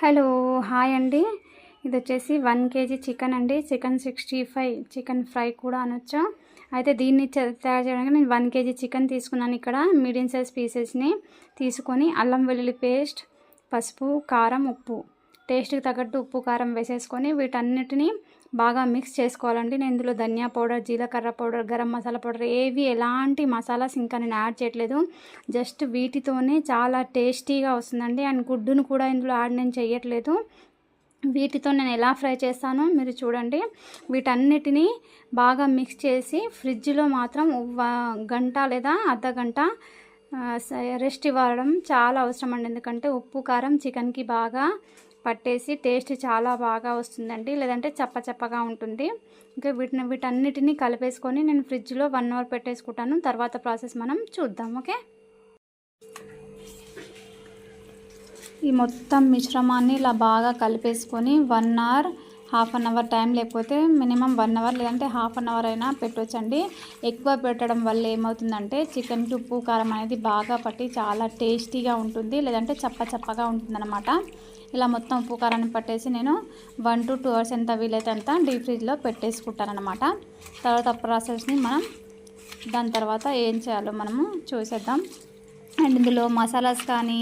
Hello hi అండి. ఇది వచ్చేసి వన్ కేజీ చికెన్ అండి. Chicken sixty five chicken fry కూడా అనొచ్చు? అయితే దీన్ని తయారు చేయడానికి నేను వన్ కేజీ చికెన్ తీసుకున్నాను ఇక్కడ. మీడియం సైజ్ పీసెస్ని తీసుకొని అల్లం వెల్లుల్లి పేస్ట్ పసుపు కారం ఉప్పు. టేస్ట్కి తగ్గట్టు ఉప్పు కారం వేసేసుకొని వీటన్నిటిని బాగా మిక్స్ చేసుకోవాలండి. నేను ఇందులో ధనియా పౌడర్ జీలకర్ర పౌడర్ గరం మసాలా పౌడర్ ఏవి ఎలాంటి మసాలాస్ ఇంకా నేను యాడ్ చేయట్లేదు. జస్ట్ వీటితోనే చాలా టేస్టీగా వస్తుందండి. అండ్ గుడ్డును కూడా ఇందులో యాడ్ నేను చేయట్లేదు. వీటితో నేను ఎలా ఫ్రై చేస్తానో మీరు చూడండి. వీటన్నిటిని బాగా మిక్స్ చేసి ఫ్రిడ్జ్లో మాత్రం గంట లేదా అర్ధ గంట రెస్ట్ ఇవ్వడం చాలా అవసరం అండి ఎందుకంటే ఉప్పు కారం చికెన్కి బాగా పట్టేసి టేస్ట్ చాలా బాగా వస్తుందండి. లేదంటే చప్ప చప్పగా ఉంటుంది. ఇంకా వీటిని వీటన్నిటిని కలిపేసుకొని నేను ఫ్రిడ్జ్లో వన్ అవర్ పెట్టేసుకుంటాను. తర్వాత ప్రాసెస్ మనం చూద్దాం ఓకే? ఈ మొత్తం మిశ్రమాన్ని ఇలా బాగా కలిపేసుకొని one hour half an hour time లేకపోతే మినిమం వన్ అవర్ లేదంటే హాఫ్ అన్ అవర్ అయినా పెట్టవచ్చండి ఎక్కువ పెట్టడం వల్ల ఏమవుతుందంటే చికెన్కి ఉప్పు కారం అనేది బాగా పట్టి చాలా టేస్టీగా ఉంటుంది. లేదంటే చప్ప చప్పగా ఉంటుందన్నమాట. ఇలా మొత్తం ఉప్పు కారాన్ని పట్టేసి నేను వన్ టు టూ అవర్స్ ఎంత వీలైతే అంత డీప్ ఫ్రిడ్జ్లో పెట్టేసుకుంటానమాట తర్వాత ప్రాసెస్ని మనం దాని తర్వాత ఏం చేయాలో మనము చూసేద్దాం. అండ్ ఇందులో మసాలాస్ కానీ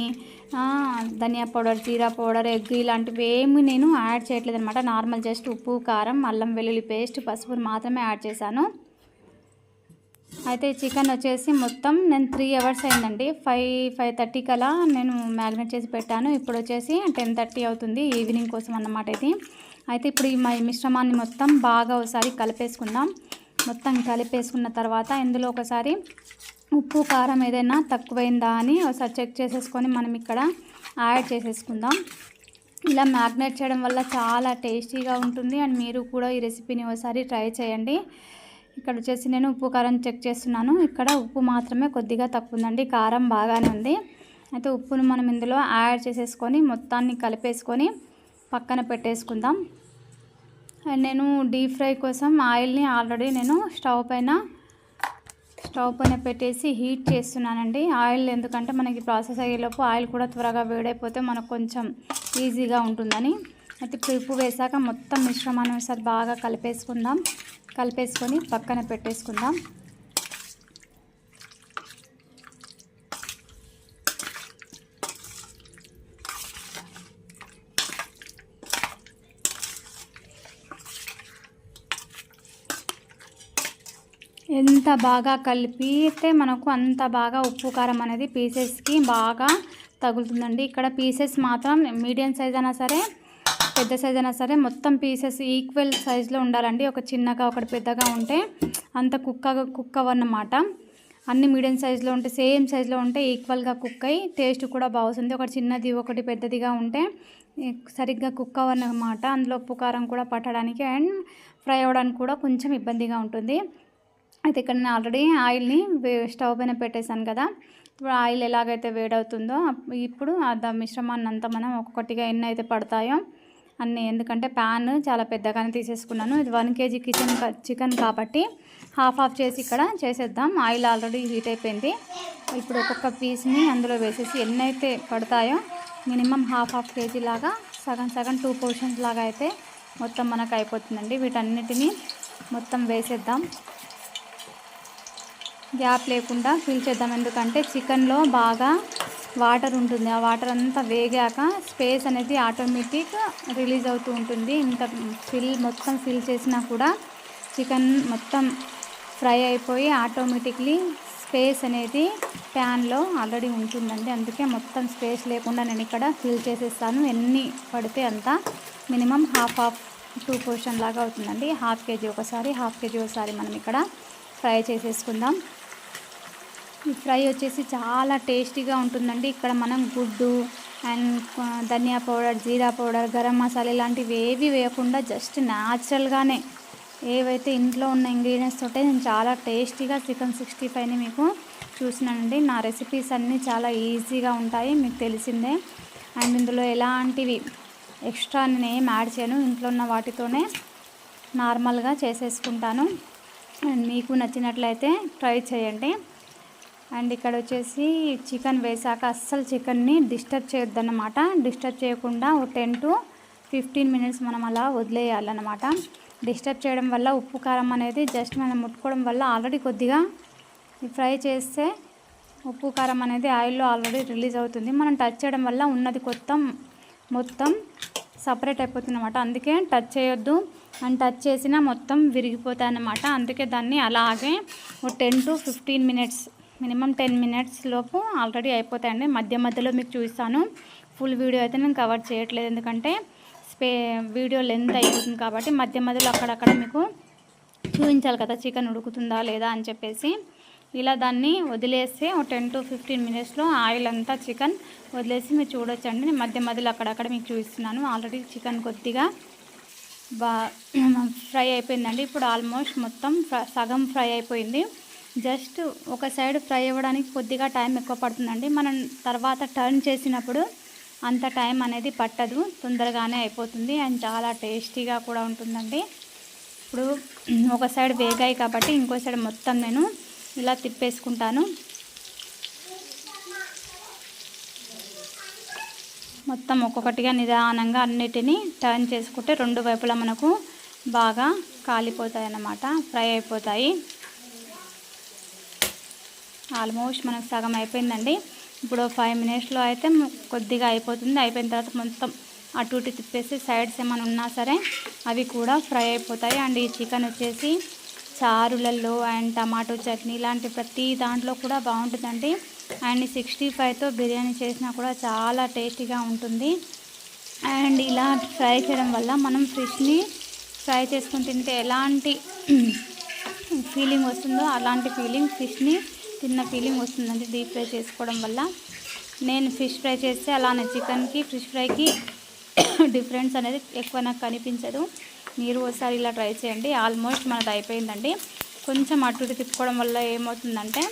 ధనియా పౌడర్ జీరా పౌడర్ ఎగ్ ఇలాంటివి ఏమి నేను యాడ్ చేయట్లేదు అనమాట నార్మల్ జస్ట్ ఉప్పు కారం అల్లం వెల్లుల్లి పేస్ట్ పసుపు మాత్రమే యాడ్ చేశాను. అయితే చికెన్ వచ్చేసి మొత్తం నేను త్రీ అవర్స్ అయిందండి. ఫైవ్ ఫైవ్ థర్టీ కలా నేను మ్యారినేట్ చేసి పెట్టాను. ఇప్పుడు వచ్చేసి టెన్ థర్టీ అవుతుంది ఈవినింగ్ కోసం అన్నమాట ఇది. అయితే ఇప్పుడు ఈ మ- మిశ్రమాన్ని మొత్తం బాగా ఒకసారి కలిపేసుకుందాం. మొత్తం కలిపేసుకున్న తర్వాత ఇందులో ఒకసారి ఉప్పు కారం ఏదైనా తక్కువైందా అని ఒకసారి చెక్ చేసేసుకొని మనం ఇక్కడ యాడ్ చేసేసుకుందాం. ఇలా మ్యాగ్నేట్ చేయడం వల్ల చాలా టేస్టీగా ఉంటుంది. అండ్ మీరు కూడా ఈ రెసిపీని ఒకసారి ట్రై చేయండి. ఇక్కడ వచ్చేసి నేను ఉప్పు కారం చెక్ చేస్తున్నాను. ఇక్కడ ఉప్పు మాత్రమే కొద్దిగా తక్కువ ఉందండి కారం బాగానే ఉంది. అయితే ఉప్పును మనం ఇందులో యాడ్ చేసేసుకొని మొత్తాన్ని కలిపేసుకొని పక్కన పెట్టేసుకుందాం. అండ్ నేను డీప్ ఫ్రై కోసం ఆయిల్ని ఆల్రెడీ నేను స్టవ్ పైన స్టవ్ పైన పెట్టేసి హీట్ చేస్తున్నానండి. ఆయిల్ ఎందుకంటే మనకి ప్రాసెస్ అయ్యేలోపు ఆయిల్ కూడా త్వరగా వేడైపోతే మనకు కొంచెం ఈజీగా ఉంటుందని. అయితే ఇప్పుడు ఉప్పు వేసాక మొత్తం మిశ్రమాన్ని ఒకసారి బాగా కలిపేసుకుందాం. కలిపేసుకొని పక్కన పెట్టేసుకుందాం. ఎంత బాగా కలిపితే మనకు అంత బాగా ఉప్పు కారం అనేది పీసెస్కి బాగా తగులుతుందండి. ఇక్కడ పీసెస్ మాత్రం మీడియం సైజ్ అయినా సరే పెద్ద సైజ్ అయినా సరే మొత్తం పీసెస్ ఈక్వల్ సైజులో ఉండాలండి. ఒక చిన్నగా ఒకటి పెద్దగా ఉంటే అంత కుక్కగా కుక్ అవన్నమాట అన్ని మీడియం సైజులో ఉంటే సేమ్ సైజులో ఉంటే ఈక్వల్గా కుక్ అయ్యి టేస్ట్ కూడా బాగుంది ఒకటి చిన్నది ఒకటి పెద్దదిగా ఉంటే సరిగ్గా కుక్ అవ్వనమాట అందులో ఉప్పు కారం కూడా పట్టడానికి అండ్ ఫ్రై అవ్వడానికి కూడా కొంచెం ఇబ్బందిగా ఉంటుంది. అయితే ఇక్కడ నేను ఆల్రెడీ ఆయిల్ని వే- స్టవ్ పైన పెట్టేశాను కదా. ఇప్పుడు ఆయిల్ ఎలాగైతే వేడవుతుందో ఇప్పుడు ఆ ద మిశ్రమాన్ని అంతా మనం ఒక్కొక్కటిగా ఎన్ని అయితే పడతాయో అన్నీ ఎందుకంటే ప్యాన్ చాలా పెద్దగానే తీసేసుకున్నాను. ఇది వన్ కేజీ కిచెన్ చికెన్ కాబట్టి హాఫ్ ఆఫ్ చేసి ఇక్కడ చేసేద్దాం. ఆయిల్ ఆల్రెడీ హీట్ అయిపోయింది. ఇప్పుడు ఒక్కొక్క పీస్ని అందులో వేసేసి ఎన్నైతే పడతాయో మినిమం హాఫ్ హాఫ్ కేజీ లాగా సగం సగం టూ పోర్షన్స్ లాగా అయితే మొత్తం మనకు అయిపోతుందండి. వీటన్నిటిని మొత్తం వేసేద్దాం. గ్యాప్ లేకుండా ఫిల్ చేద్దాం. ఎందుకంటే చికెన్లో బాగా వాటర్ ఉంటుంది. ఆ వాటర్ అంతా వేగాక స్పేస్ అనేది ఆటోమేటిక్ రిలీజ్ అవుతూ ఉంటుంది. ఇంత ఫిల్ మొత్తం ఫిల్ చేసినా కూడా చికెన్ మొత్తం ఫ్రై అయిపోయి ఆటోమేటిక్లీ స్పేస్ అనేది ప్యాన్లో ఆల్రెడీ ఉంటుందండి. అందుకే మొత్తం స్పేస్ లేకుండా నేను ఇక్కడ ఫిల్ చేసేస్తాను. ఎన్ని పడితే అంత minimum half half two portion లాగా అవుతుందండి. హాఫ్ కేజీ ఒకసారి హాఫ్ కేజీ ఒకసారి మనం ఇక్కడ ఫ్రై చేసేసుకుందాం. ఫ్రై వచ్చేసి చాలా టేస్టీగా ఉంటుందండి. ఇక్కడ మనం గుడ్డు అండ్ ధనియా పౌడర్ జీరా పౌడర్ గరం మసాలా ఇలాంటివి ఏవి వేయకుండా జస్ట్ న్యాచురల్గానే ఏవైతే ఇంట్లో ఉన్న ఇంగ్రీడియంట్స్ తోటే నేను చాలా టేస్టీగా చికెన్ సిక్స్టీ ఫైవ్ని మీకు చూసినానండి. నా రెసిపీస్ అన్నీ చాలా ఈజీగా ఉంటాయి మీకు తెలిసిందే. అండ్ ఇందులో ఎలాంటివి ఎక్స్ట్రా నేను ఏం యాడ్ చేయను ఇంట్లో ఉన్న వాటితోనే నార్మల్గా చేసేసుకుంటాను. అండ్ మీకు నచ్చినట్లయితే ట్రై చేయండి. అండ్ ఇక్కడ వచ్చేసి చికెన్ వేసాక అస్సలు చికెన్ని డిస్టర్బ్ చేయొద్దన్నమాట. డిస్టర్బ్ చేయకుండా ఒక టెన్ టు ఫిఫ్టీన్ మినిట్స్ మనం అలా వదిలేయాలన్నమాట. డిస్టర్బ్ చేయడం వల్ల ఉప్పు కారం అనేది జస్ట్ మనం ముట్టుకోవడం వల్ల ఆల్రెడీ కొద్దిగా ఫ్రై చేస్తే ఉప్పు కారం అనేది ఆయిల్లో ఆల్రెడీ రిలీజ్ అవుతుంది. మనం టచ్ చేయడం వల్ల ఉన్నది కొత్త మొత్తం సపరేట్ అయిపోతుంది అనమాట అందుకే టచ్ చేయొద్దు. అండ్ టచ్ చేసినా మొత్తం విరిగిపోతాయి అన్నమాట అందుకే దాన్ని అలాగే ఒక ten to fifteen minutes minimum ten minutes లోపు ఆల్రెడీ అయిపోతాయండి. మధ్య మధ్యలో మీకు చూపిస్తాను. ఫుల్ వీడియో అయితే నేను కవర్ చేయట్లేదు. ఎందుకంటే స్పే వీడియో లెంత్ అయిపోతుంది కాబట్టి మధ్య మధ్యలో అక్కడక్కడ మీకు చూపించాలి కదా చికెన్ ఉడుకుతుందా లేదా అని చెప్పేసి. ఇలా దాన్ని వదిలేస్తే ఒక టెన్ టు ఫిఫ్టీన్ మినిట్స్లో ఆయిల్ అంతా చికెన్ వదిలేసి మీరు చూడొచ్చండి. నేను మధ్య మధ్యలో అక్కడక్కడ మీకు చూపిస్తున్నాను. ఆల్రెడీ చికెన్ కొద్దిగా బా ఫ్రై అయిపోయిందండి. ఇప్పుడు ఆల్మోస్ట్ మొత్తం సగం ఫ్రై అయిపోయింది. జస్ట్ ఒక సైడ్ ఫ్రై అవ్వడానికి కొద్దిగా టైం ఎక్కువ పడుతుందండి. మనం తర్వాత టర్న్ చేసినప్పుడు అంత టైం అనేది పట్టదు. తొందరగానే అయిపోతుంది అండ్ చాలా టేస్టీగా కూడా ఉంటుందండి. ఇప్పుడు ఒక సైడ్ వేగాయి కాబట్టి ఇంకో సైడ్ మొత్తం నేను ఇలా తిప్పేసుకుంటాను. మొత్తం ఒక్కొక్కటిగా నిదానంగా అన్నిటినీ టర్న్ చేసుకుంటే రెండు వైపులా మనకు బాగా కాలిపోతాయి అన్నమాట ఫ్రై అయిపోతాయి. ఆల్మోస్ట్ మనకు సగం అయిపోయిందండి. ఇప్పుడు ఫైవ్ మినిట్స్లో అయితే కొద్దిగా అయిపోతుంది. అయిపోయిన తర్వాత మొత్తం అటు ఇటు తిప్పేసి సైడ్స్ ఏమైనా ఉన్నా సరే అవి కూడా ఫ్రై అయిపోతాయి. అండ్ ఈ చికెన్ వచ్చేసి చారులలో అండ్ టమాటో చట్నీ ఇలాంటి ప్రతి దాంట్లో కూడా బాగుంటుందండి. అండ్ సిక్స్టీ ఫైవ్తో బిర్యానీ చేసినా కూడా చాలా టేస్టీగా ఉంటుంది. అండ్ ఇలా ఫ్రై చేయడం వల్ల మనం ఫిష్ని ఫ్రై చేసుకుని తింటే ఎలాంటి ఫీలింగ్ వస్తుందో అలాంటి ఫీలింగ్ ఫిష్ని చిన్న ఫీలింగ్ వస్తుందండి డీప్ ఫ్రై చేసుకోవడం వల్ల. నేను ఫిష్ ఫ్రై చేస్తే అలానే చికెన్కి ఫిష్ ఫ్రైకి డిఫరెన్స్ అనేది ఎక్కువ నాకు కనిపించదు. మీరు ఒకసారి ఇలా ట్రై చేయండి. ఆల్మోస్ట్ మనది అయిపోయిందండి. కొంచెం అటు ఇటు తిప్పుకోవడం వల్ల ఏమవుతుందంటే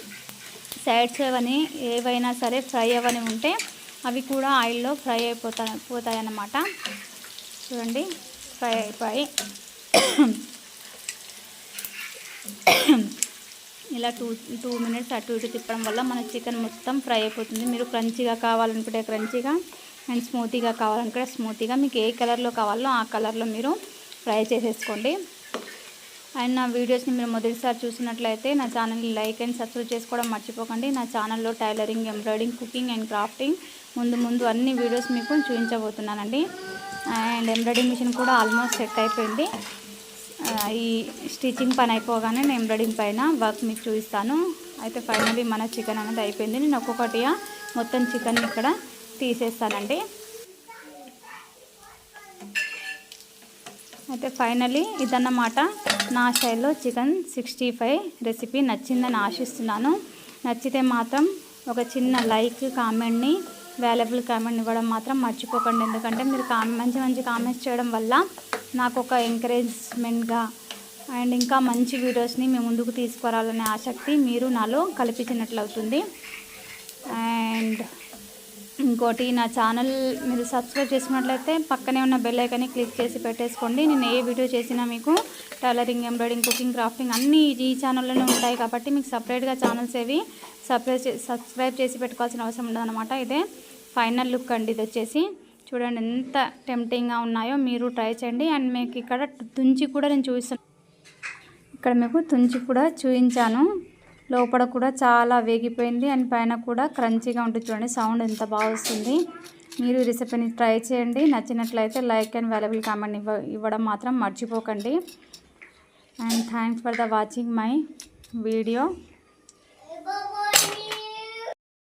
సైడ్స్ అవని ఏవైనా సరే ఫ్రై అవని ఉంటే అవి కూడా ఆయిల్లో ఫ్రై అయిపోతా పోతాయి అన్నమాట చూడండి ఫ్రై అయిపోయి. ఇలా టూ టూ మినిట్స్ అటు ఇటు తిప్పడం వల్ల మన చికెన్ మొత్తం ఫ్రై అయిపోతుంది. మీరు క్రంచీగా కావాలనుకుంటే క్రంచీగా అండ్ స్మూతీగా కావాలనుకుంటే స్మూతీగా. మీకు ఏ కలర్లో కావాలో ఆ కలర్లో మీరు ఫ్రై చేసేసుకోండి. అండ్ నా వీడియోస్ని మీరు మొదటిసారి చూసినట్లయితే నా ఛానల్ని లైక్ అండ్ సబ్స్క్రైబ్ చేసుకోవడం మర్చిపోకండి. నా ఛానల్లో tailoring embroidering cooking and crafting ముందు ముందు అన్ని వీడియోస్ మీకు చూపించబోతున్నానండి. అండ్ ఎంబ్రాయిడింగ్ మిషన్ కూడా ఆల్మోస్ట్ సెట్ అయిపోయింది. ఈ స్టిచ్చింగ్ పని అయిపోగానే నేను ఎంబ్రాయిడింగ్ పైన వర్క్ మీకు చూపిస్తాను. అయితే ఫైనలీ మన చికెన్ అనేది అయిపోయింది. నేను ఒక్కొక్కటిగా మొత్తం చికెన్ ఇక్కడ తీసేస్తానండి. అయితే ఫైనలీ ఇదన్నమాట నా స్టైల్లో చికెన్ సిక్స్టీ ఫైవ్ రెసిపీ నచ్చిందని ఆశిస్తున్నాను. నచ్చితే మాత్రం ఒక చిన్న లైక్ కామెంట్ని వాల్యుబుల్ కామెంట్ ఇవ్వడం మాత్రం మర్చిపోకండి. ఎందుకంటే మీరు కామె మంచి మంచి కామెంట్స్ చేయడం వల్ల నాకు ఒక ఎంకరేజ్మెంట్గా అండ్ ఇంకా మంచి వీడియోస్ని మేము ముందుకు తీసుకురావాలనే ఆసక్తి మీరు నాలో కల్పించినట్లు అవుతుంది అండ్ ఇంకోటి నా ఛానల్ మీరు సబ్స్క్రైబ్ చేసుకున్నట్లయితే పక్కనే ఉన్న బెల్ ఐకాన్ని క్లిక్ చేసి పెట్టేసుకోండి. నేను ఏ వీడియో చేసినా మీకు టైలరింగ్ ఎంబ్రాయిడింగ్ కుకింగ్ క్రాఫ్టింగ్ అన్నీ ఈ ఛానల్లోనే ఉంటాయి కాబట్టి మీకు సపరేట్గా ఛానల్స్ ఏవి సపరేట్ సబ్స్క్రైబ్ చేసి పెట్టుకోవాల్సిన అవసరం ఉండదన్నమాట ఇదే. ఫైనల్ లుక్ అండి ఇది వచ్చేసి. చూడండి ఎంత టెంప్టింగ్గా ఉన్నాయో మీరు ట్రై చేయండి. అండ్ మీకు ఇక్కడ తుంచి కూడా నేను చూపిస్తాను ఇక్కడ మీకు తుంచి కూడా చూపించాను. లోపల కూడా చాలా వేగిపోయింది అండ్ పైన కూడా క్రంచీగా ఉంటుంది చూడండి. సౌండ్ ఎంత బాగా వస్తుంది. మీరు ఈ రెసిపీని ట్రై చేయండి. నచ్చినట్లయితే లైక్ అండ్ వాల్యుబుల్ కామెంట్ ఇవ్వ ఇవ్వడం మాత్రం మర్చిపోకండి. And thanks for the watching my video